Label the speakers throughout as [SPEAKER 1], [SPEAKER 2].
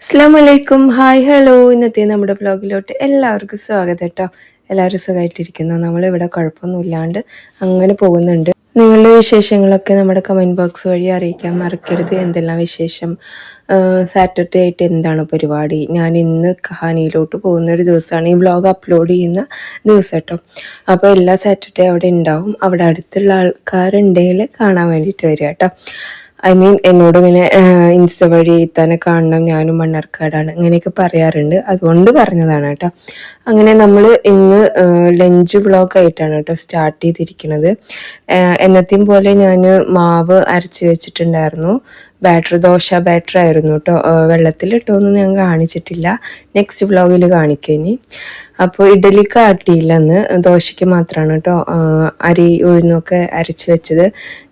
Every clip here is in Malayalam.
[SPEAKER 1] അസ്സാം വലൈക്കും ഹായ് ഹലോ. ഇന്നത്തെ നമ്മുടെ ബ്ലോഗിലോട്ട് എല്ലാവർക്കും സ്വാഗതം കേട്ടോ. എല്ലാവരും സുഖമായിട്ടിരിക്കുന്നു. നമ്മളിവിടെ കുഴപ്പമൊന്നുമില്ലാണ്ട് അങ്ങനെ പോകുന്നുണ്ട്. നിങ്ങളുടെ വിശേഷങ്ങളൊക്കെ നമ്മുടെ കമന്റ് ബോക്സ് വഴി അറിയിക്കാൻ മറക്കരുത്. എന്തെല്ലാം വിശേഷം? സാറ്റർഡേ ആയിട്ട് എന്താണ് പരിപാടി? ഞാൻ ഇന്ന് കഹാനിയിലോട്ട് പോകുന്ന ഒരു ദിവസമാണ് ഈ ബ്ലോഗ് അപ്ലോഡ് ചെയ്യുന്ന ദിവസം കേട്ടോ. അപ്പോൾ എല്ലാ സാറ്റർഡേ അവിടെ ഉണ്ടാവും. അവിടെ അടുത്തുള്ള ആൾക്കാരുണ്ടെങ്കിൽ കാണാൻ വേണ്ടിയിട്ട് വരിക കേട്ടോ. ഐ മീൻ എന്നോട് ഇങ്ങനെ ഇൻസ്റ്റ വഴി തന്നെ കാണണം ഞാനും മണ്ണാർക്കാടാണ് ഇങ്ങനെയൊക്കെ പറയാറുണ്ട്. അതുകൊണ്ട് പറഞ്ഞതാണ് കേട്ടോ. അങ്ങനെ നമ്മൾ ഇന്ന് ലഞ്ച് ബ്ലോഗ് ആയിട്ടാണ് കേട്ടോ സ്റ്റാർട്ട് ചെയ്തിരിക്കുന്നത്. എന്നത്തെയും പോലെ ഞാൻ മാവ് അരച്ച് വെച്ചിട്ടുണ്ടായിരുന്നു. ബാറ്റർ ദോശ ബാറ്റർ ആയിരുന്നു കേട്ടോ വെള്ളത്തിലിട്ടൊന്നും ഞാൻ കാണിച്ചിട്ടില്ല. നെക്സ്റ്റ് വ്ളോഗിൽ കാണിക്കേനി അപ്പോൾ ഇഡലിക്ക് ആട്ടിയില്ല അന്ന് ദോശയ്ക്ക് മാത്രമാണ് കേട്ടോ അരി ഉഴുന്നൊക്കെ അരച്ച് വെച്ചത്.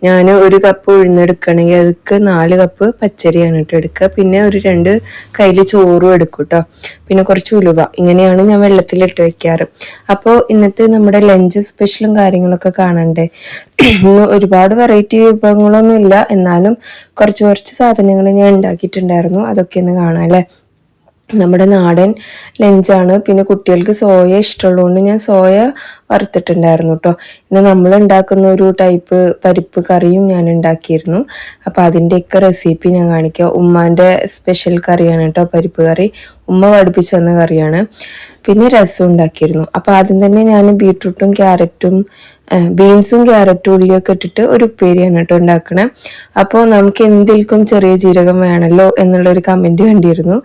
[SPEAKER 1] ഞാൻ ഒരു കപ്പ് ഉഴുന്നെടുക്കണമെങ്കിൽ അതൊക്കെ നാല് കപ്പ് പച്ചരിയാണ് കേട്ടോ എടുക്കുക പിന്നെ ഒരു രണ്ട് കയ്യിൽ ചോറും എടുക്കും കേട്ടോ പിന്നെ കുറച്ച് ഉലുവ. ഇങ്ങനെയാണ് ഞാൻ വെള്ളത്തിലിട്ട് വെക്കാറ്. അപ്പോൾ ഇന്നത്തെ നമ്മുടെ ലഞ്ച് സ്പെഷ്യലും കാര്യങ്ങളൊക്കെ കാണണ്ടേ? ഒരുപാട് വെറൈറ്റി വിഭവങ്ങളൊന്നും ഇല്ല എന്നാലും കുറച്ച് കുറച്ച് സാധനങ്ങൾ ഞാൻ ഉണ്ടാക്കിയിട്ടുണ്ടായിരുന്നു. അതൊക്കെ ഒന്ന് കാണാം അല്ലേ? നമ്മുടെ നാടൻ ലഞ്ചാണ്. പിന്നെ കുട്ടികൾക്ക് സോയ ഇഷ്ടമുള്ളതുകൊണ്ട് ഞാൻ സോയ വറുത്തിട്ടുണ്ടായിരുന്നു കേട്ടോ. ഇന്ന് നമ്മൾ ഉണ്ടാക്കുന്ന ഒരു ടൈപ്പ് പരിപ്പ് കറിയും ഞാൻ ഉണ്ടാക്കിയിരുന്നു. അപ്പോൾ അതിന്റെയൊക്കെ റെസിപ്പി ഞാൻ കാണിക്കാം. ഉമ്മാന്റെ സ്പെഷ്യൽ കറിയാണ് കേട്ടോ പരിപ്പ് കറി. ഉമ്മ പഠിപ്പിച്ചു തന്ന കറിയാണ്. പിന്നെ രസം ഉണ്ടാക്കിയിരുന്നു. അപ്പോൾ ആദ്യം തന്നെ ഞാൻ ബീട്രൂട്ടും ക്യാരറ്റും ബീൻസും ക്യാരറ്റും ഉള്ളിയൊക്കെ ഇട്ടിട്ട് ഒരു ഉപ്പേരിയാണ് കേട്ടോ ഉണ്ടാക്കണേ. അപ്പോൾ നമുക്ക് എന്തിൽക്കും ചെറിയ ജീരകം വേണമല്ലോ എന്നുള്ളൊരു കമന്റ് കണ്ടിരുന്നു.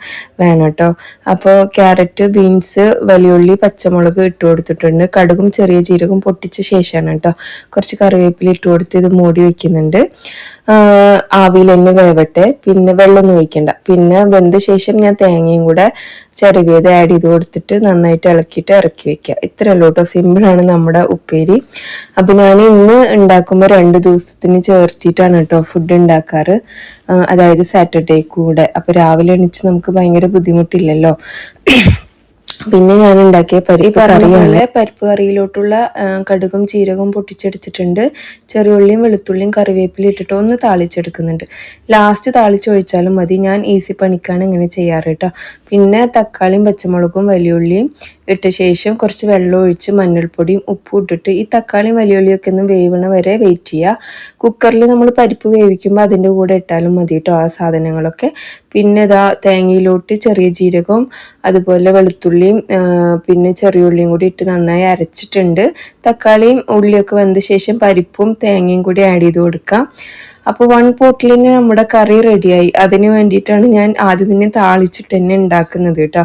[SPEAKER 1] വേണം കേട്ടോ. അപ്പോൾ ക്യാരറ്റ് ബീൻസ് വലിയുള്ളി പച്ചമുളക് ഇട്ട് കൊടുത്തിട്ടുണ്ട്. കടുകും ചെറിയ ജീരകം പൊട്ടിച്ച ശേഷമാണ് കേട്ടോ കുറച്ച് കറിവേപ്പില ഇട്ട് കൊടുത്ത് ഇത് മൂടി വെക്കുന്നുണ്ട്. ആവിയിൽ തന്നെ വേവട്ടെ. പിന്നെ വെള്ളമൊന്നും ഒഴിക്കണ്ട. പിന്നെ വെന്ത ശേഷം ഞാൻ തേങ്ങയും കൂടെ ചെറിയത് ആഡ് ചെയ്ത് കൊടുത്തിട്ട് നന്നായിട്ട് ഇളക്കിയിട്ട് ഇറക്കി വെക്കുക. ഇത്രയല്ലോ കേട്ടോ സിമ്പിളാണ് നമ്മുടെ ഉപ്പേരി. അപ്പം ഞാൻ ഇന്ന് ഉണ്ടാക്കുമ്പോൾ രണ്ട് ദിവസത്തിന് ചേർത്തിട്ടാണ് കേട്ടോ ഫുഡ് ഉണ്ടാക്കാറ്. അതായത് സാറ്റർഡേ കൂടെ. അപ്പോൾ രാവിലെ എണീച്ച് നമുക്ക് ഭയങ്കര ബുദ്ധിമുട്ടില്ലല്ലോ. പിന്നെ ഞാൻ ഉണ്ടാക്കിയ പരിപ്പ് കറിയാണ്. പരിപ്പ് കറിയിലോട്ടുള്ള കടുകും ജീരകവും പൊട്ടിച്ചെടുത്തിട്ടുണ്ട്. ചെറിയുള്ളിയും വെളുത്തുള്ളിയും കറിവേപ്പില ഇട്ടിട്ട് ഒന്ന് താളിച്ചെടുക്കുന്നുണ്ട്. ലാസ്റ്റ് താളിച്ചൊഴിച്ചാലും മതി. ഞാൻ ഈസി പണിക്കാണ് ഇങ്ങനെ ചെയ്യാറ് കേട്ടോ. പിന്നെ തക്കാളിയും പച്ചമുളകും വലിയുള്ളിയും ഇട്ട ശേഷം കുറച്ച് വെള്ളം ഒഴിച്ച് മഞ്ഞൾപ്പൊടിയും ഉപ്പും ഇട്ടിട്ട് ഈ തക്കാളിയും വലിയുള്ളിയൊക്കെ ഒന്ന് വേവണ വരെ വെയിറ്റ് ചെയ്യുക. കുക്കറിൽ നമ്മൾ പരിപ്പ് വേവിക്കുമ്പോൾ അതിന്റെ കൂടെ ഇട്ടാലും മതി കേട്ടോ ആ സാധനങ്ങളൊക്കെ. പിന്നെ ഇതാ തേങ്ങയിലോട്ട് ചെറിയ ജീരകവും അതുപോലെ വെളുത്തുള്ളിയും പിന്നെ ചെറിയ ഉള്ളിയും കൂടി ഇട്ട് നന്നായി അരച്ചിട്ടുണ്ട്. തക്കാളിയും ഉള്ളിയൊക്കെ വന്ന ശേഷം പരിപ്പും തേങ്ങയും കൂടി ആഡ് ചെയ്ത് കൊടുക്കാം. അപ്പോൾ വൺ പോട്ടിലിന് നമ്മുടെ കറി റെഡിയായി അതിന് വേണ്ടിയിട്ടാണ് ഞാൻ ആദ്യം തന്നെ താളിച്ചിട്ട് തന്നെ ഉണ്ടാക്കുന്നത് കേട്ടോ.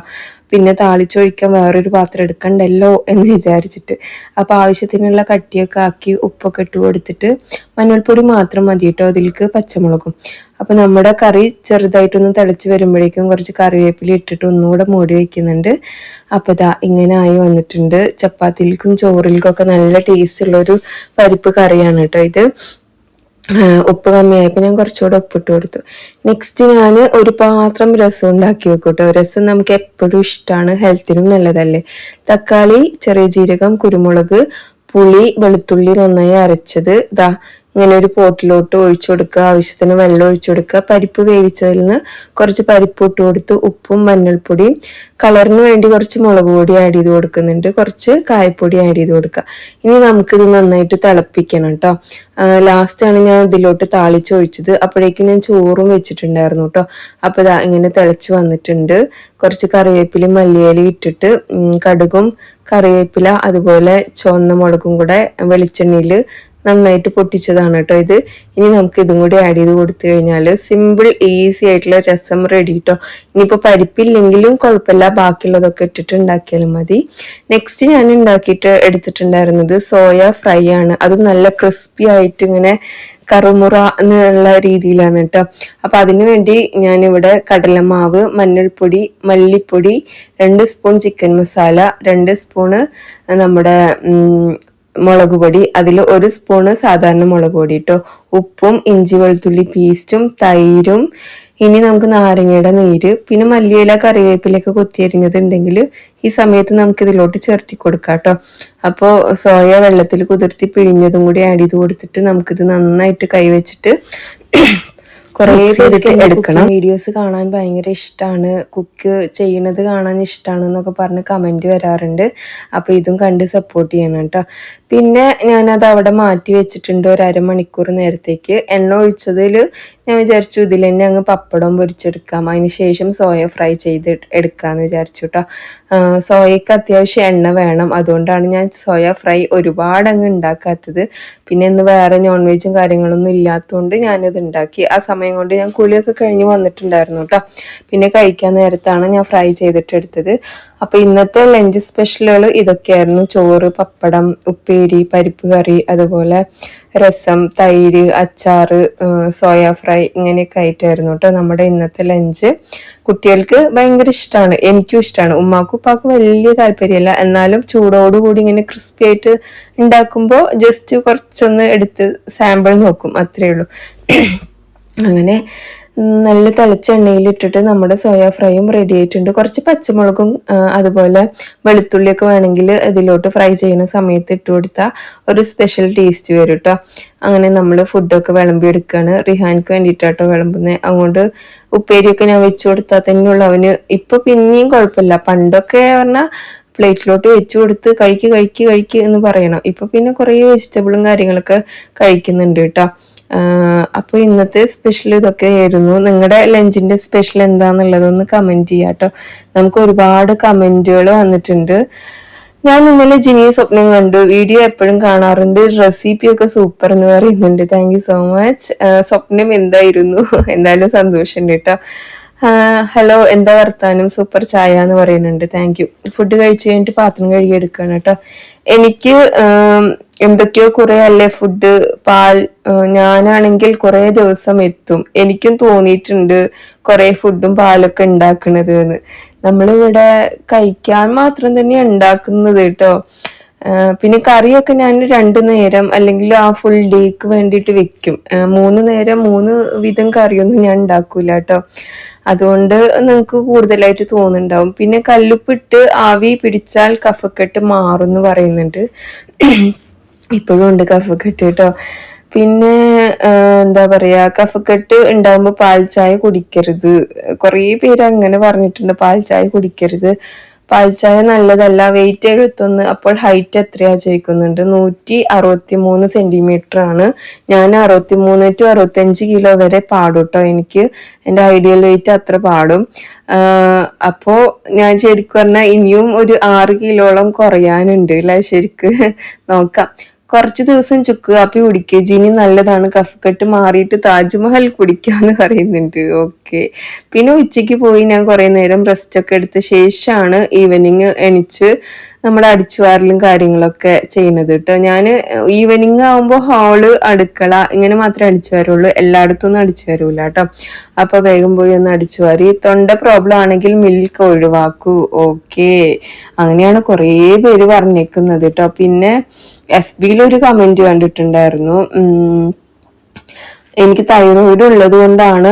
[SPEAKER 1] പിന്നെ താളിച്ചൊഴിക്കാൻ വേറൊരു പാത്രം എടുക്കണ്ടല്ലോ എന്ന് വിചാരിച്ചിട്ട്. അപ്പോൾ ആവശ്യത്തിനുള്ള കട്ടിയൊക്കെ ആക്കി ഉപ്പൊക്കെ ഇട്ട് കൊടുത്തിട്ട് മഞ്ഞൾപ്പൊടി മാത്രം മതി കേട്ടോ അതിലേക്ക് പച്ചമുളകും. അപ്പോൾ നമ്മുടെ കറി ചെറുതായിട്ടൊന്ന് തിളച്ച് വരുമ്പോഴേക്കും കുറച്ച് കറിവേപ്പില ഇട്ടിട്ട് ഒന്നുകൂടെ മൂടി വയ്ക്കുന്നുണ്ട് അപ്പോൾ ഇതാ ഇങ്ങനെ ആയി വന്നിട്ടുണ്ട്. ചപ്പാത്തിയിലേക്കും ചോറിലേക്കും ഒക്കെ നല്ല ടേസ്റ്റ് ഉള്ളൊരു പരിപ്പ് കറിയാണ് കേട്ടോ ഇത്. ഉപ്പ് കമ്മിയായപ്പോൾ ഞാൻ കുറച്ചുകൂടെ ഉപ്പിട്ട് കൊടുത്തു. നെക്സ്റ്റ് ഞാൻ ഒരു പാത്രം രസം ഉണ്ടാക്കി വെക്കൂട്ടോ. രസം നമുക്ക് എപ്പോഴും ഇഷ്ടമാണ് ഹെൽത്തിനും നല്ലതല്ലേ. തക്കാളി ചെറിയ ജീരകം കുരുമുളക് പുളി വെളുത്തുള്ളി നന്നായി അരച്ചത്. ഇതാ ഇങ്ങനെ ഒരു പോട്ടിലോട്ട് ഒഴിച്ചു കൊടുക്കുക ആവശ്യത്തിന് വെള്ളം ഒഴിച്ചു കൊടുക്കുക. പരിപ്പ് വേവിച്ചതിൽ നിന്ന് കുറച്ച് പരിപ്പ് ഇട്ട് കൊടുത്ത് ഉപ്പും മഞ്ഞൾപ്പൊടിയും കളറിന് വേണ്ടി കുറച്ച് മുളക് പൊടി ആഡ് ചെയ്ത് കൊടുക്കുന്നുണ്ട്. കുറച്ച് കായപ്പൊടി ആഡ് ചെയ്ത് കൊടുക്കുക. ഇനി നമുക്കിത് നന്നായിട്ട് തിളപ്പിക്കണം കേട്ടോ ലാസ്റ്റാണ് ഞാൻ ഇതിലോട്ട് താളിച്ച് ഒഴിച്ചത്. അപ്പോഴേക്കും ഞാൻ ചോറും വെച്ചിട്ടുണ്ടായിരുന്നു കേട്ടോ അപ്പോൾ ഇതാ ഇങ്ങനെ തിളച്ച് വന്നിട്ടുണ്ട്. കുറച്ച് കറിവേപ്പിലയും മല്ലിയിലയും ഇട്ടിട്ട് കടുകും കറിവേപ്പില അതുപോലെ ചുവന്ന മുളകും കൂടെ വെളിച്ചെണ്ണയിൽ നന്നായിട്ട് പൊട്ടിച്ചതാണ് കേട്ടോ ഇത്. ഇനി നമുക്ക് ഇതും കൂടി ആഡ് ചെയ്ത് കൊടുത്തു കഴിഞ്ഞാൽ സിമ്പിൾ ഈസി ആയിട്ടുള്ള രസം റെഡി കേട്ടോ ഇനിയിപ്പോൾ പരിപ്പില്ലെങ്കിലും കുഴപ്പമില്ല ബാക്കിയുള്ളതൊക്കെ ഇട്ടിട്ട് ഉണ്ടാക്കിയാലും മതി. നെക്സ്റ്റ് ഞാൻ ഉണ്ടാക്കിയിട്ട് എടുത്തിട്ടുണ്ടായിരുന്നത് സോയ ഫ്രൈ ആണ്. അതും നല്ല ക്രിസ്പി ആയിട്ട് ഇങ്ങനെ കറുമുറ എന്നുള്ള രീതിയിലാണ് കേട്ടോ. അപ്പോൾ അതിനു വേണ്ടി ഞാനിവിടെ കടലമാവ് മഞ്ഞൾപ്പൊടി മല്ലിപ്പൊടി രണ്ട് സ്പൂൺ ചിക്കൻ മസാല രണ്ട് സ്പൂണ് നമ്മുടെ മുളക് പൊടി അതിൽ ഒരു സ്പൂണ് സാധാരണ മുളക് പൊടി ഇട്ടോ. ഉപ്പും ഇഞ്ചി വെളുത്തുള്ളി പേസ്റ്റും തൈരും ഇനി നമുക്ക് നാരങ്ങയുടെ നീര് പിന്നെ മല്ലിയില കറിവേപ്പിലൊക്കെ കുത്തിയരിഞ്ഞതുണ്ടെങ്കിൽ ഈ സമയത്ത് നമുക്ക് ഇതിലോട്ട് ചേർത്തി കൊടുക്കാം കേട്ടോ. അപ്പോൾ സോയ വെള്ളത്തിൽ കുതിർത്തി പിഴിഞ്ഞതും കൂടി ആഡ് ചെയ്ത് കൊടുത്തിട്ട് നമുക്കിത് നന്നായിട്ട് കൈവച്ചിട്ട് കുറേ പേർക്ക് എടുക്കണം. വീഡിയോസ് കാണാൻ ഭയങ്കര ഇഷ്ടമാണ് കുക്ക് ചെയ്യണത് കാണാൻ ഇഷ്ടമാണ് എന്നൊക്കെ പറഞ്ഞ് കമന്റ് വരാറുണ്ട്. അപ്പോൾ ഇതും കണ്ട് സപ്പോർട്ട് ചെയ്യണം കേട്ടോ. പിന്നെ ഞാനത് അവിടെ മാറ്റി വെച്ചിട്ടുണ്ട് ഒരു അരമണിക്കൂർ നേരത്തേക്ക്. എണ്ണ ഒഴിച്ചതിൽ ഞാൻ വിചാരിച്ചു ഇതിൽ തന്നെ അങ്ങ് പപ്പടം പൊരിച്ചെടുക്കാം. അതിന് ശേഷം സോയ ഫ്രൈ ചെയ്ത് എടുക്കാമെന്ന് വിചാരിച്ചു കേട്ടോ. സോയക്ക് അത്യാവശ്യം എണ്ണ വേണം. അതുകൊണ്ടാണ് ഞാൻ സോയ ഫ്രൈ ഒരുപാട് അങ്ങ് ഉണ്ടാക്കാത്തത്. പിന്നെ ഇന്ന് വേറെ നോൺ വെജും കാര്യങ്ങളൊന്നും ഇല്ലാത്തതുകൊണ്ട് ഞാനിത് ഉണ്ടാക്കി. ആ സമയം കൊണ്ട് ഞാൻ കുളിയൊക്കെ കഴിഞ്ഞ് വന്നിട്ടുണ്ടായിരുന്നു കേട്ടോ പിന്നെ കഴിക്കാൻ നേരത്താണ് ഞാൻ ഫ്രൈ ചെയ്തിട്ട് എടുത്തത്. അപ്പോൾ ഇന്നത്തെ ലഞ്ച് സ്പെഷ്യലുകൾ ഇതൊക്കെയായിരുന്നു. ചോറ് പപ്പടം ഉപ്പേരി പരിപ്പ് കറി അതുപോലെ രസം തൈര് അച്ചാർ സോയ ഫ്രൈ ഇങ്ങനെയൊക്കെ ആയിട്ടായിരുന്നു കേട്ടോ നമ്മുടെ ഇന്നത്തെ ലഞ്ച്. കുട്ടികൾക്ക് ഭയങ്കര ഇഷ്ടമാണ് എനിക്കും ഇഷ്ടമാണ് ഉമ്മാക്കും ഉപ്പാക്കും വലിയ താല്പര്യമില്ല. എന്നാലും ചൂടോടുകൂടി ഇങ്ങനെ ക്രിസ്പി ആയിട്ട് ഉണ്ടാക്കുമ്പോൾ ജസ്റ്റ് കുറച്ചൊന്ന് എടുത്ത് സാമ്പിൾ നോക്കും. അത്രയേ ഉള്ളൂ. അങ്ങനെ നല്ല തിളച്ച എണ്ണയിലിട്ടിട്ട് നമ്മുടെ സോയ ഫ്രൈയും റെഡി ആയിട്ടുണ്ട്. കുറച്ച് പച്ചമുളകും അതുപോലെ വെളുത്തുള്ളിയൊക്കെ വേണമെങ്കിൽ ഇതിലോട്ട് ഫ്രൈ ചെയ്യുന്ന സമയത്ത് ഇട്ട് കൊടുത്താൽ ഒരു സ്പെഷ്യൽ ടേസ്റ്റ് വരും കേട്ടോ അങ്ങനെ നമ്മൾ ഫുഡൊക്കെ വിളമ്പി എടുക്കുകയാണ് റിഹാൻക്ക് വേണ്ടിയിട്ടാട്ടോ വിളമ്പുന്നത് അതുകൊണ്ട് ഉപ്പേരിയൊക്കെ ഞാൻ വെച്ച് കൊടുത്താൽ തന്നെയുള്ള. അവന് ഇപ്പം പിന്നെയും കുഴപ്പമില്ല. പണ്ടൊക്കെ പറഞ്ഞാൽ പ്ലേറ്റിലോട്ട് വെച്ച് കൊടുത്ത് കഴിക്ക് കഴിക്ക് കഴിക്ക് എന്ന് പറയണം. ഇപ്പം പിന്നെ കുറേ വെജിറ്റബിളും കാര്യങ്ങളൊക്കെ കഴിക്കുന്നുണ്ട് കേട്ടോ അപ്പോൾ ഇന്നത്തെ സ്പെഷ്യൽ ഇതൊക്കെ ആയിരുന്നു നിങ്ങളുടെ ലഞ്ചിന്റെ സ്പെഷ്യൽ എന്താന്നുള്ളതൊന്ന് കമന്റ് ചെയ്യാം കേട്ടോ നമുക്ക് ഒരുപാട് കമന്റുകൾ വന്നിട്ടുണ്ട്. ഞാൻ ഇന്നലെ ജിനിയെ സ്വപ്നം കണ്ടു. വീഡിയോ എപ്പോഴും കാണാറുണ്ട്. റെസിപ്പി ഒക്കെ സൂപ്പർ എന്ന് പറയുന്നുണ്ട്. താങ്ക് യു സോ മച്ച് സ്വപ്നം എന്തായിരുന്നു? എന്തായാലും സന്തോഷമുണ്ട് കേട്ടോ ഹലോ എന്താ വർത്താനം? സൂപ്പർ ചായ എന്ന് പറയുന്നുണ്ട്. താങ്ക് യു ഫുഡ് കഴിച്ചു കഴിഞ്ഞിട്ട് പാത്രം കഴുകി എടുക്കുകയാണ് കേട്ടോ എനിക്ക് എന്തൊക്കെയോ കുറെ അല്ലേ ഫുഡ് പാൽ ഞാനാണെങ്കിൽ കുറെ ദിവസം എത്തും. എനിക്കും തോന്നിയിട്ടുണ്ട് കുറെ ഫുഡും പാലൊക്കെ ഉണ്ടാക്കണത് എന്ന് നമ്മളിവിടെ കഴിക്കാൻ മാത്രം തന്നെ ഉണ്ടാക്കുന്നത് കേട്ടോ. പിന്നെ കറിയൊക്കെ ഞാൻ രണ്ട് നേരം അല്ലെങ്കിൽ ആ ഫുൾ ഡേക്ക് വേണ്ടിയിട്ട് വെക്കും. മൂന്ന് നേരം മൂന്ന് വിധം കറിയൊന്നും ഞാൻ ഉണ്ടാക്കൂല കേട്ടോ. അതുകൊണ്ട് നിങ്ങൾക്ക് കൂടുതലായിട്ട് തോന്നുന്നുണ്ടാവും. പിന്നെ കല്ലുപ്പിട്ട് ആവി പിടിച്ചാൽ കഫക്കെട്ട് മാറും എന്ന് പറയുന്നുണ്ട്. ഇപ്പോഴും ഉണ്ട് കഫക്കെട്ട് കേട്ടോ. പിന്നെ എന്താ പറയാ കഫക്കെട്ട് ഉണ്ടാകുമ്പോൾ പാൽ ചായ കുടിക്കരുത്. കുറേ പേര് അങ്ങനെ പറഞ്ഞിട്ടുണ്ട് പാൽ ചായ കുടിക്കരുത്. പാൽ ചായ നല്ലതല്ല വെയിറ്റ് എഴുപത്തൊന്ന് അപ്പോൾ ഹൈറ്റ് എത്രയാ ചോദിക്കുന്നുണ്ട്. നൂറ്റി അറുപത്തി മൂന്ന് സെന്റിമീറ്റർ ആണ്. ഞാൻ അറുപത്തി മൂന്ന് ടു അറുപത്തഞ്ച് കിലോ വരെ പാടും കേട്ടോ. എനിക്ക് എന്റെ ഐഡിയൽ വെയിറ്റ് അത്ര പാടും. അപ്പോൾ ഞാൻ ശരിക്കും പറഞ്ഞാൽ ഇനിയും ഒരു ആറ് കിലോളം കുറയാനുണ്ട് അല്ലേ ശരിക്ക് നോക്കാം. കുറച്ച് ദിവസം ചുക്ക് കാപ്പി കുടിക്കുക ജിനി നല്ലതാണ്. കഫക്കെട്ട് മാറിയിട്ട് താജ്മഹൽ കുടിക്കാന്ന് പറയുന്നുണ്ട്. ഓക്കെ പിന്നെ ഉച്ചയ്ക്ക് പോയി ഞാൻ കുറേ നേരം റെസ്റ്റ് ഒക്കെ എടുത്ത ശേഷമാണ് ഈവനിങ് എണിച്ച് നമ്മുടെ അടിച്ചുവാരലും കാര്യങ്ങളൊക്കെ ചെയ്യുന്നത് കേട്ടോ. ഞാൻ ഈവനിങ് ആകുമ്പോൾ ഹാൾ അടുക്കള ഇങ്ങനെ മാത്രമേ അടിച്ചു വരുള്ളൂ എല്ലായിടത്തും ഒന്നും അടിച്ചു വരൂല കേട്ടോ. അപ്പൊ വേഗം പോയി ഒന്ന് അടിച്ചു വാരി തൊണ്ട പ്രോബ്ലം ആണെങ്കിൽ മിൽക്ക് ഒഴിവാക്കൂ. ഓക്കെ. അങ്ങനെയാണ് കുറേ പേര് പറഞ്ഞേക്കുന്നത് കേട്ടോ. പിന്നെ എഫ് ബിയിൽ ഒരു കമന്റ് കണ്ടിട്ടുണ്ടായിരുന്നു. എനിക്ക് തൈറോയിഡ് ഉള്ളത് കൊണ്ടാണ്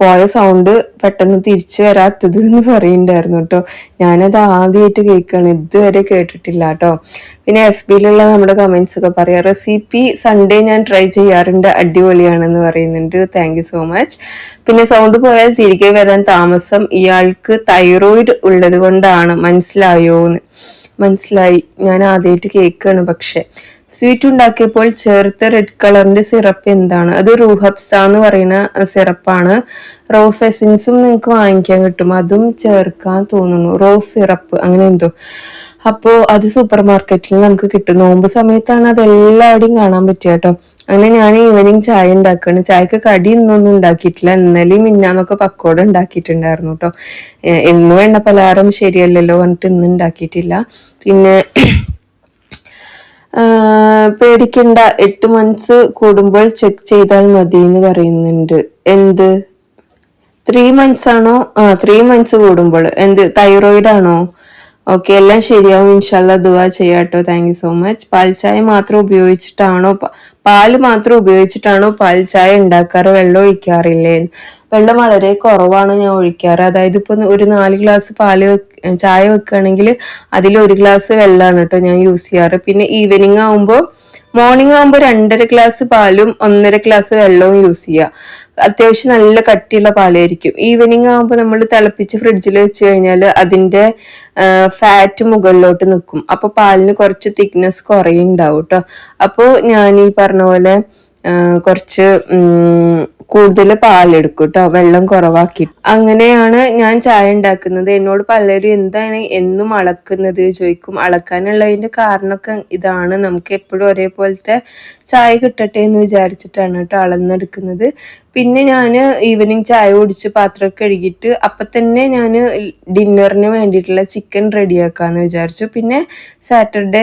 [SPEAKER 1] പോയ സൗണ്ട് പെട്ടെന്ന് തിരിച്ചു വരാത്തത് എന്ന് പറയുന്നുണ്ടായിരുന്നു കേട്ടോ. ഞാനത് ആദ്യമായിട്ട് കേൾക്കുകയാണ് ഇതുവരെ കേട്ടിട്ടില്ല കേട്ടോ. പിന്നെ എഫ് ബിയിലുള്ള നമ്മുടെ കമൻസ് ഒക്കെ പറയാം റെസിപ്പി സൺഡേ ഞാൻ ട്രൈ ചെയ്യാറുണ്ട് അടിപൊളിയാണെന്ന് പറയുന്നുണ്ട്. താങ്ക് സോ മച്ച് പിന്നെ സൗണ്ട് പോയാൽ തിരികെ വരാൻ താമസം ഇയാൾക്ക് തൈറോയിഡ് ഉള്ളത് കൊണ്ടാണ്. മനസ്സിലായോ എന്ന് മനസ്സിലായി. ഞാൻ ആദ്യമായിട്ട് കേൾക്കുകയാണ് പക്ഷെ. സ്വീറ്റ് ഉണ്ടാക്കിയപ്പോൾ ചേർത്ത റെഡ് കളറിന്റെ സിറപ്പ് എന്താണ്? അത് റൂഹബ്സ എന്ന് പറയുന്ന സിറപ്പാണ് റോസ് എസൻസും നിങ്ങൾക്ക് വാങ്ങിക്കാൻ കിട്ടും. അതും ചേർക്കാൻ തോന്നുന്നു. റോസ് സിറപ്പ് അങ്ങനെ എന്തോ. അപ്പോ അത് സൂപ്പർ മാർക്കറ്റിൽ നമുക്ക് കിട്ടും. നോമ്പ് സമയത്താണ് അത് എല്ലാവിടെയും കാണാൻ പറ്റുക കേട്ടോ. അങ്ങനെ ഞാൻ ഈവനിങ് ചായ ഉണ്ടാക്കുകയാണ്. ചായക്ക് കടി ഇന്നൊന്നും ഉണ്ടാക്കിയിട്ടില്ല. ഇന്നലെയും മിന്നാന്നൊക്കെ പക്കോട ഉണ്ടാക്കിയിട്ടുണ്ടായിരുന്നു കേട്ടോ. എന്ന് എണ്ണ പലഹാരം ശരിയല്ലല്ലോ പറഞ്ഞിട്ട് ഇന്ന് ഉണ്ടാക്കിയിട്ടില്ല. പിന്നെ പേടിക്കണ്ട. എട്ട് മന്ത്സ് കൂടുമ്പോൾ ചെക്ക് ചെയ്താൽ മതി എന്ന് പറയുന്നുണ്ട്. എന്ത്? ത്രീ മന്ത്സ് ആണോ? ആ ത്രീ മന്ത്സ് കൂടുമ്പോൾ. എന്ത്? തൈറോയിഡ് ആണോ? ഓക്കെ എല്ലാം ശരിയാവും. ഇൻഷാല്ല ദുവാ ചെയ്യാട്ടോ. താങ്ക് യു സോ മച്ച് പാൽച്ചായ ചായ മാത്രം ഉപയോഗിച്ചിട്ടാണോ പാൽ മാത്രം ഉപയോഗിച്ചിട്ടാണോ പാൽച്ചായ ചായ ഉണ്ടാക്കാറ്? വെള്ളം ഒഴിക്കാറില്ലേ? വെള്ളം വളരെ കുറവാണ് ഞാൻ ഒഴിക്കാറ്. അതായത് ഇപ്പൊ ഒരു നാല് ഗ്ലാസ് പാൽ ചായ വെക്കുകയാണെങ്കിൽ അതിൽ ഒരു ഗ്ലാസ് വെള്ളമാണ് കേട്ടോ ഞാൻ യൂസ് ചെയ്യാറ്. പിന്നെ ഈവനിങ് ആവുമ്പോൾ മോർണിംഗ് ആകുമ്പോൾ രണ്ടര ഗ്ലാസ് പാലും ഒന്നര ഗ്ലാസ് വെള്ളവും യൂസ് ചെയ്യുക അത്യാവശ്യം നല്ല കട്ടിയുള്ള പാലായിരിക്കും. ഈവനിങ് ആകുമ്പോൾ നമ്മൾ തിളപ്പിച്ച് ഫ്രിഡ്ജിൽ വെച്ച് കഴിഞ്ഞാൽ അതിന്റെ ഫാറ്റ് മുകളിലോട്ട് നിൽക്കും അപ്പോൾ പാലിന് കുറച്ച് തിക്നെസ് കുറയുണ്ടാവും കേട്ടോ അപ്പോൾ ഞാൻ ഈ പറഞ്ഞ പോലെ കുറച്ച് കൂടുതൽ പാലെടുക്കും കേട്ടോ വെള്ളം കുറവാക്കി അങ്ങനെയാണ് ഞാൻ ചായ ഉണ്ടാക്കുന്നത്. എന്നോട് പലരും എന്താണ് എന്നും അളക്കുന്നത് ചോദിക്കും. അളക്കാനുള്ളതിന്റെ കാരണമൊക്കെ ഇതാണ്. നമുക്ക് എപ്പോഴും ഒരേപോലത്തെ ചായ കിട്ടട്ടെ എന്ന് വിചാരിച്ചിട്ടാണ് കേട്ടോ അളന്നെടുക്കുന്നത്. പിന്നെ ഞാൻ ഈവനിങ് ചായ കുടിച്ച് പാത്രമൊക്കെ കഴുകിയിട്ട് അപ്പം തന്നെ ഞാൻ ഡിന്നറിന് വേണ്ടിയിട്ടുള്ള ചിക്കൻ റെഡിയാക്കാമെന്ന് വിചാരിച്ചു. പിന്നെ സാറ്റർഡേ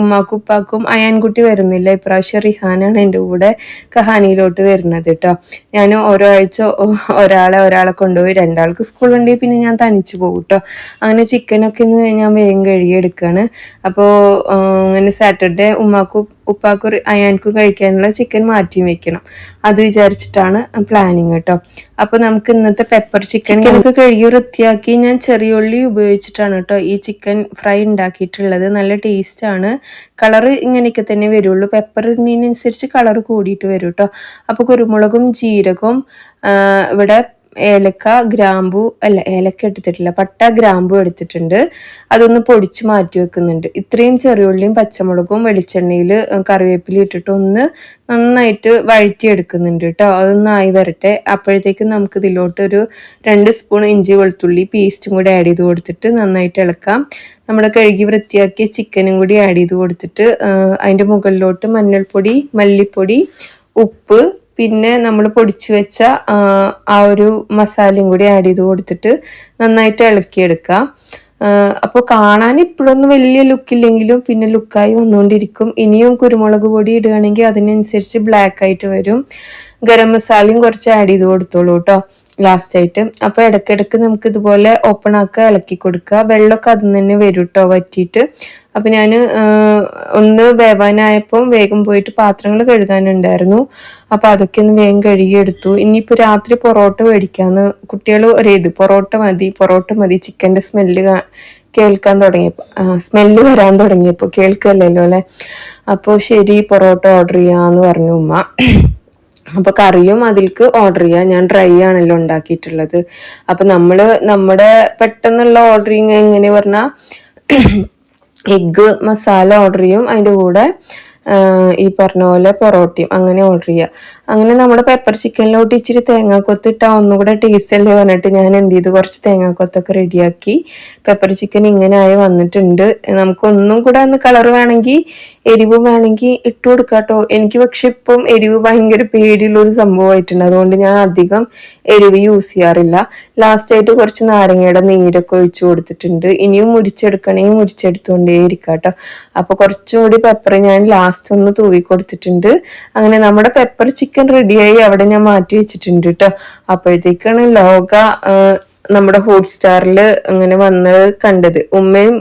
[SPEAKER 1] ഉമ്മാക്കും ഉപ്പാക്കും അയാൻകുട്ടി വരുന്നില്ല. ഇപ്രാവശ്യം റിഹാനാണ് എന്റെ കൂടെ കഹാനിയിലോട്ട് വരുന്നത് കേട്ടോ ഞാൻ ഓരോ ആഴ്ച ഒരാളെ ഒരാളെ കൊണ്ടുപോയി രണ്ടാൾക്ക് സ്കൂളുണ്ടെങ്കിൽ പിന്നെ ഞാൻ തനിച്ച് പോകും കേട്ടോ അങ്ങനെ ചിക്കനൊക്കെ ഒന്ന് ഞാൻ വേഗം കഴുകിയെടുക്കുകയാണ് അപ്പോൾ അങ്ങനെ സാറ്റർഡേ ഉമ്മാക്കും ഉപ്പാക്കും അയാൻക്കും കഴിക്കാനുള്ള ചിക്കൻ മാറ്റി വെക്കണം. അത് വിചാരിച്ചിട്ടാണ് പ്ലാനിങ് കേട്ടോ അപ്പോൾ നമുക്ക് ഇന്നത്തെ പെപ്പർ ചിക്കൻ എനിക്ക് കഴുകി വൃത്തിയാക്കി ഞാൻ ചെറിയ ഉള്ളി ഉപയോഗിച്ചിട്ടാണ് കേട്ടോ ഈ ചിക്കൻ ഫ്രൈ ഉണ്ടാക്കിയിട്ടുള്ളത്. നല്ല ടേസ്റ്റാണ് ആണ്. കളറ് ഇങ്ങനെയൊക്കെ തന്നെ വരുള്ളൂ. പെപ്പർ ഇടുന്നതിനനുസരിച്ച് കളർ കൂടിയിട്ട് വരും കേട്ടോ അപ്പോൾ കുരുമുളകും ജീരകവും ഇവിടെ ഏലക്ക ഗ്രാമ്പു അല്ല ഏലക്ക എടുത്തിട്ടില്ല പട്ട ഗ്രാമ്പു എടുത്തിട്ടുണ്ട്. അതൊന്ന് പൊടിച്ച് മാറ്റി വെക്കുന്നുണ്ട്. ഇത്രയും ചെറിയുള്ളിയും പച്ചമുളകും വെളിച്ചെണ്ണയിൽ കറിവേപ്പില ഇട്ടിട്ട് ഒന്ന് നന്നായിട്ട് വഴറ്റിയെടുക്കുന്നുണ്ട് കേട്ടോ. അതൊന്നായി വരട്ടെ. അപ്പോഴത്തേക്കും നമുക്ക് ഇതിലോട്ട് ഒരു രണ്ട് സ്പൂൺ ഇഞ്ചി വെളുത്തുള്ളി പേസ്റ്റും കൂടി ആഡ് ചെയ്ത് കൊടുത്തിട്ട് നന്നായിട്ട് ഇളക്കാം. നമ്മുടെ കഴുകി വൃത്തിയാക്കിയ ചിക്കനും കൂടി ആഡ് ചെയ്ത് കൊടുത്തിട്ട് അതിന്റെ മുകളിലോട്ട് മഞ്ഞൾപ്പൊടി മല്ലിപ്പൊടി ഉപ്പ് പിന്നെ നമ്മൾ പൊടിച്ചു വെച്ച ആ, ഒരു മസാലയും കൂടി ആഡ് ചെയ്ത് കൊടുത്തിട്ട് നന്നായിട്ട് ഇളക്കിയെടുക്കുക അപ്പോൾ കാണാൻ ഇപ്പോഴൊന്നും വലിയ ലുക്കില്ലെങ്കിലും പിന്നെ ലുക്കായി വന്നുകൊണ്ടിരിക്കും. ഇനിയും കുരുമുളക് പൊടി ഇടുകയാണെങ്കിൽ അതിനനുസരിച്ച് ബ്ലാക്ക് ആയിട്ട് വരും. ഗരം മസാലയും കുറച്ച് ആഡ് ചെയ്ത് കൊടുത്തോളൂ കേട്ടോ ലാസ്റ്റ് ആയിട്ട്. അപ്പോൾ ഇടയ്ക്കിടയ്ക്ക് നമുക്ക് ഇതുപോലെ ഓപ്പൺ ആക്കുക ഇളക്കി കൊടുക്കുക. വെള്ളമൊക്കെ അതിൽ തന്നെ വരും കേട്ടോ വറ്റിയിട്ട്. അപ്പൊ ഞാൻ ഒന്ന് വേവാനായപ്പം വേഗം പോയിട്ട് പാത്രങ്ങൾ കഴുകാനുണ്ടായിരുന്നു. അപ്പോൾ അതൊക്കെ ഒന്ന് വേഗം കഴുകിയെടുത്തു ഇനിയിപ്പോൾ രാത്രി പൊറോട്ട മേടിക്കാന്ന് കുട്ടികൾ ഒരേത് പൊറോട്ട മതി പൊറോട്ട മതി. ചിക്കന്റെ സ്മെല്ല് കേൾക്കാൻ തുടങ്ങിയപ്പോൾ സ്മെല്ല് വരാൻ തുടങ്ങിയപ്പോൾ കേൾക്കല്ലല്ലോ അല്ലേ? അപ്പോൾ ശരി പൊറോട്ട ഓർഡർ ചെയ്യാന്ന് പറഞ്ഞു ഉമ്മ. അപ്പൊ കറിയും അതിൽക്ക് ഓർഡർ ചെയ്യാം. ഞാൻ ഡ്രൈ ആണല്ലോ ഉണ്ടാക്കിയിട്ടുള്ളത്. അപ്പൊ നമ്മൾ നമ്മുടെ പെട്ടെന്നുള്ള ഓർഡറിങ് എങ്ങനെ പറഞ്ഞാൽ എഗ്ഗ് മസാല ഓർഡർ ചെയ്യും. അതിന്റെ കൂടെ ഈ പറഞ്ഞ പോലെ പൊറോട്ടയും അങ്ങനെ ഓർഡർ ചെയ്യുക അങ്ങനെ നമ്മുടെ പെപ്പർ ചിക്കനിലോട്ട് ഇച്ചിരി ഒന്നും ഒന്നുകൂടെ ടേസ്റ്റ് അല്ലേ പറഞ്ഞിട്ട് ഞാൻ എന്ത് ചെയ്തു? കുറച്ച് തേങ്ങാക്കൊത്തൊക്കെ റെഡിയാക്കി പെപ്പർ ചിക്കൻ ഇങ്ങനെ ആയി വന്നിട്ടുണ്ട്. നമുക്കൊന്നും കൂടെ ഒന്ന് കളർ വേണമെങ്കിൽ എരിവ് വേണമെങ്കിൽ ഇട്ട് കൊടുക്കാട്ടോ എനിക്ക് പക്ഷെ ഇപ്പം എരിവ് ഭയങ്കര പേടിയുള്ളൊരു സംഭവമായിട്ടുണ്ട്. അതുകൊണ്ട് ഞാൻ അധികം എരിവ് യൂസ് ചെയ്യാറില്ല. ലാസ്റ്റ് ആയിട്ട് കുറച്ച് നാരങ്ങയുടെ നീരൊക്കെ ഒഴിച്ചു കൊടുത്തിട്ടുണ്ട്. ഇനിയും മുരിച്ചെടുക്കണമെങ്കിൽ മുരിച്ചെടുത്തുകൊണ്ടേ ഇരിക്കാട്ടോ അപ്പൊ കുറച്ചും കൂടി പെപ്പർ ഞാൻ ലാസ്റ്റ് ഒന്ന് തൂവി കൊടുത്തിട്ടുണ്ട്. അങ്ങനെ നമ്മുടെ പെപ്പർ ചിക്കൻ റെഡിയായി അവിടെ ഞാൻ മാറ്റി വെച്ചിട്ടുണ്ട് കേട്ടോ അപ്പോഴത്തേക്കാണ് ലോക നമ്മുടെ ഹോട്ട്സ്റ്റാറിൽ അങ്ങനെ വന്നത് കണ്ടത്. ഉമ്മയും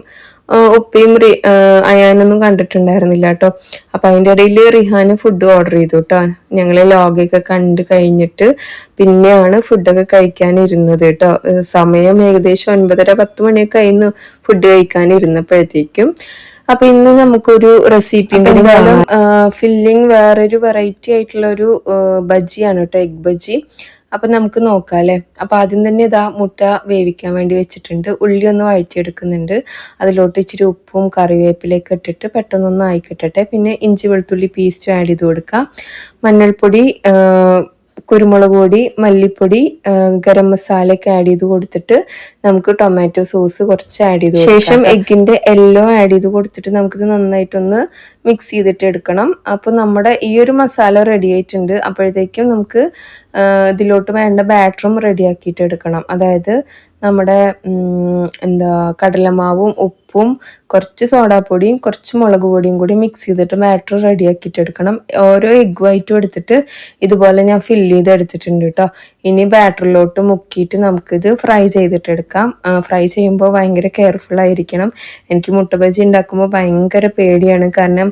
[SPEAKER 1] ഉപ്പയും അയാനൊന്നും കണ്ടിട്ടുണ്ടായിരുന്നില്ല കേട്ടോ അപ്പൊ അതിന്റെ ഇടയിൽ റിഹാന് ഫുഡ് ഓർഡർ ചെയ്തു കേട്ടോ ഞങ്ങൾ ലോഗയൊക്കെ കണ്ട് കഴിഞ്ഞിട്ട് പിന്നെയാണ് ഫുഡൊക്കെ കഴിക്കാനിരുന്നത് കേട്ടോ സമയം ഏകദേശം ഒൻപതര പത്ത് മണിയൊക്കെ ആയിരുന്നു ഫുഡ് കഴിക്കാനിരുന്നപ്പോഴത്തേക്കും. അപ്പൊ ഇന്ന് നമുക്കൊരു റെസിപ്പി എന്തായാലും ഫില്ലിംഗ് വേറൊരു വെറൈറ്റി ആയിട്ടുള്ള ഒരു ബജിയാണ് കേട്ടോ എഗ് ബജി. അപ്പൊ നമുക്ക് നോക്കാം അല്ലേ? അപ്പൊ ആദ്യം തന്നെ ഇതാ മുട്ട വേവിക്കാൻ വേണ്ടി വെച്ചിട്ടുണ്ട്. ഉള്ളി ഒന്ന് വഴറ്റിയെടുക്കുന്നുണ്ട്. അതിലോട്ട് ഇച്ചിരി ഉപ്പും കറിവേപ്പിലയൊക്കെ ഇട്ടിട്ട് പെട്ടെന്നൊന്ന് ആയിക്കിട്ടട്ടെ. പിന്നെ ഇഞ്ചി വെളുത്തുള്ളി പേസ്റ്റും ആഡ് ചെയ്ത് കൊടുക്കാം. മഞ്ഞൾപ്പൊടി കുരുമുളക് പൊടി മല്ലിപ്പൊടി ഗരം മസാല ഒക്കെ ആഡ് ചെയ്ത് കൊടുത്തിട്ട് നമുക്ക് ടൊമാറ്റോ സോസ് കുറച്ച് ആഡ് ചെയ്ത് ശേഷം എഗ്ഗിന്റെ എല്ലോ ആഡ് ചെയ്ത് കൊടുത്തിട്ട് നമുക്കിത് നന്നായിട്ടൊന്ന് മിക്സ് ചെയ്തിട്ട് എടുക്കണം അപ്പോൾ നമ്മുടെ ഈ ഒരു മസാല റെഡി ആയിട്ടുണ്ട്. അപ്പോഴത്തേക്കും നമുക്ക് ഇതിലോട്ട് വേണ്ട ബാറ്ററും റെഡിയാക്കിയിട്ട് എടുക്കണം. അതായത് നമ്മുടെ എന്താ കടലമാവും ഉപ്പും കുറച്ച് സോഡാപ്പൊടിയും കുറച്ച് മുളക് പൊടിയും കൂടി മിക്സ് ചെയ്തിട്ട് ബാറ്റർ റെഡിയാക്കിയിട്ട് എടുക്കണം. ഓരോ എഗ് വൈറ്റും എടുത്തിട്ട് ഇതുപോലെ ഞാൻ ഫില്ല് ചെയ്ത് എടുത്തിട്ടുണ്ട് കേട്ടോ. ഇനി ബാറ്ററിലോട്ട് മുക്കിയിട്ട് നമുക്കിത് ഫ്രൈ ചെയ്തിട്ട് എടുക്കാം. ഫ്രൈ ചെയ്യുമ്പോൾ ഭയങ്കര കെയർഫുൾ ആയിരിക്കണം. എനിക്ക് മുട്ട ബജി ഉണ്ടാക്കുമ്പോൾ ഭയങ്കര പേടിയാണ്. കാരണം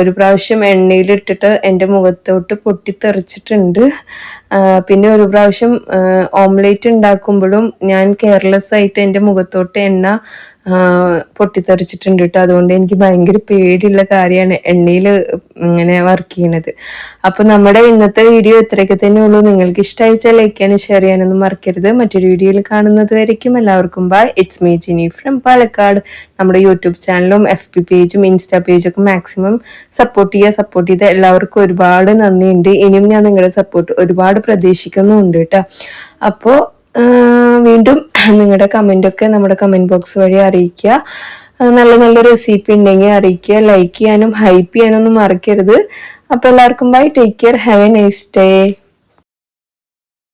[SPEAKER 1] ഒരു പ്രാവശ്യം എണ്ണയിലിട്ടിട്ട് എന്റെ മുഖത്തോട്ട് പൊട്ടിത്തെറിച്ചിട്ടുണ്ട്. പിന്നെ ഒരു പ്രാവശ്യം ഓംലേറ്റ് ഉണ്ടാക്കുമ്പോഴും ഞാൻ കെയർലെസ് ആയിട്ട് എന്റെ മുഖത്തോട്ട് എണ്ണ പൊട്ടിത്തെറിച്ചിട്ടുണ്ട് കേട്ടോ അതുകൊണ്ട് എനിക്ക് ഭയങ്കര പേടിയുള്ള കാര്യമാണ് എണ്ണയിൽ ഇങ്ങനെ വർക്ക് ചെയ്യണത്. അപ്പോൾ നമ്മുടെ ഇന്നത്തെ വീഡിയോ ഇത്രയൊക്കെ തന്നെ ഉള്ളൂ. നിങ്ങൾക്ക് ഇഷ്ടമായിച്ചാൽ ലൈക്ക് ചെയ്യാനും ഷെയർ ചെയ്യാനൊന്നും മറക്കരുത്. മറ്റൊരു വീഡിയോയിൽ കാണുന്നത് വരയ്ക്കും. എല്ലാവർക്കും bye it's me Jini from Palakkad. നമ്മുടെ യൂട്യൂബ് ചാനലും എഫ് പേജും ഇൻസ്റ്റാ പേജൊക്കെ മാക്സിമം സപ്പോർട്ട് ചെയ്യുക സപ്പോർട്ട് ചെയ്ത എല്ലാവർക്കും ഒരുപാട് നന്ദിയുണ്ട്. ഇനിയും ഞാൻ നിങ്ങളുടെ സപ്പോർട്ട് ഒരുപാട് പ്രതീക്ഷിക്കുന്നുണ്ട് കേട്ടോ. അപ്പോൾ വീണ്ടും നിങ്ങളുടെ കമന്റൊക്കെ നമ്മുടെ കമന്റ് ബോക്സ് വഴി അറിയിക്കുക. നല്ല നല്ല റെസിപ്പി ഉണ്ടെങ്കിൽ അറിയിക്കുക ലൈക്ക് ചെയ്യാനും ഹൈപ്പ് ചെയ്യാനൊന്നും മറക്കരുത്. അപ്പോൾ എല്ലാവർക്കും bye take care have a nice day